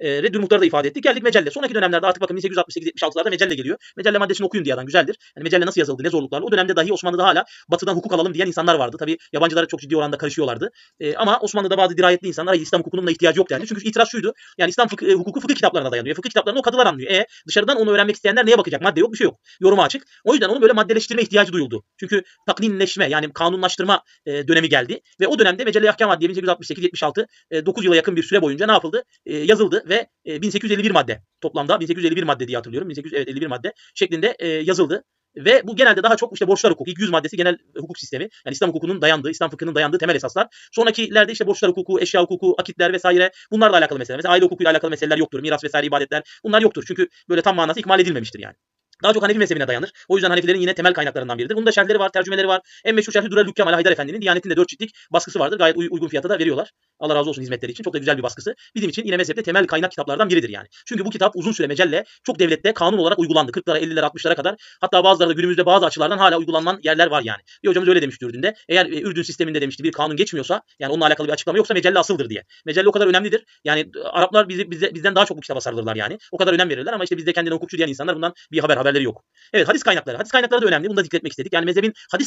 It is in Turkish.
e, Reddül Muhtar'ı da ifade ettik. Geldik Mecelle. Sonraki dönemlerde artık bakın 1868-76'larda Mecelle geliyor. Mecelle maddesini okuyun diye güzeldir. Yani Mecelle nasıl yazıldı, ne zorluklarla. O dönemde dahi Osmanlı'da hala batıdan hukuk alalım diyen insanlar vardı. Tabii yabancılara çok ciddi oranda karışıyorlardı. E, ama Osmanlı'da bazı dirayetli insanlar "Hayır, İslam hukukunun da ihtiyacı yok derdi. Çünkü itiraz şuydu. Yani İslam fıkı, e, hukuku fıkıh kitaplarına dayanıyor. Fıkıh kitaplarını o kadılar anlıyor. E dışarıdan onu öğrenmek isteyenler neye bakacak? Madde yok, bir şey yok. Yoruma açık. O yüzden onun böyle maddeleştirme ihtiyacı duyuldu. Çünkü takninleşme yani kanunlaştırma e, dönemi geldi ve o dönemde Mecelle Ahkam Adliye 1868-76 e, 9 yıla yakın bir süre boyunca ne yapıldı? E, yazıldı ve e, 1851 madde toplamda 1851 madde diye hatırlıyorum. 1851 madde şeklinde e, yazıldı. Ve bu genelde daha çok işte borçlar hukuku. İlk 100 maddesi genel hukuk sistemi. Yani İslam hukukunun dayandığı, İslam fıkhının dayandığı temel esaslar. Sonrakilerde işte borçlar hukuku, eşya hukuku, akitler vesaire bunlarla alakalı meseleler. Mesela aile hukukuyla alakalı meseleler yoktur. Miras vesaire ibadetler bunlar yoktur. Çünkü böyle tam manası ikmal edilmemiştir yani. Daha çok Hanefi mezhebine dayanır. O yüzden Hanefilerin yine temel kaynaklarından biridir. Bunun da şerhleri var, tercümeleri var. En meşhur şerhi Durel Hükkem Ali Haydar Efendi'nin Diyanet'in de 4 ciltlik baskısı vardır. Gayet uy- uygun fiyata da veriyorlar. Allah razı olsun hizmetleri için. Çok da güzel bir baskısı. Bizim için yine mezhepte temel kaynak kitaplardan biridir yani. Çünkü bu kitap uzun süre mecelle çok devlette kanun olarak uygulandı. 40'lara, 50'lere, 60'lara kadar. Hatta bazıları da günümüzde bazı açılardan hala uygulanan yerler var yani. Bir hocamız öyle demişti Ürdün'de. Eğer e, Ürdün sisteminde demişti bir kanun geçmiyorsa yani onunla alakalı bir açıklama yoksa mecelle asıldır diye. Mecelle o kadar önemlidir. Yani e, Araplar bizi, bize, bizden daha çok bu kitaba sarılırlar yani. O kadar önem verirler ama işte bizde kendine hukukçu diyen insanlar bundan bir haber haberleri yok. Evet hadis kaynakları. Hadis kaynakları da önemli. Bunu da zikretmek istedik. Yani mezhebin hadis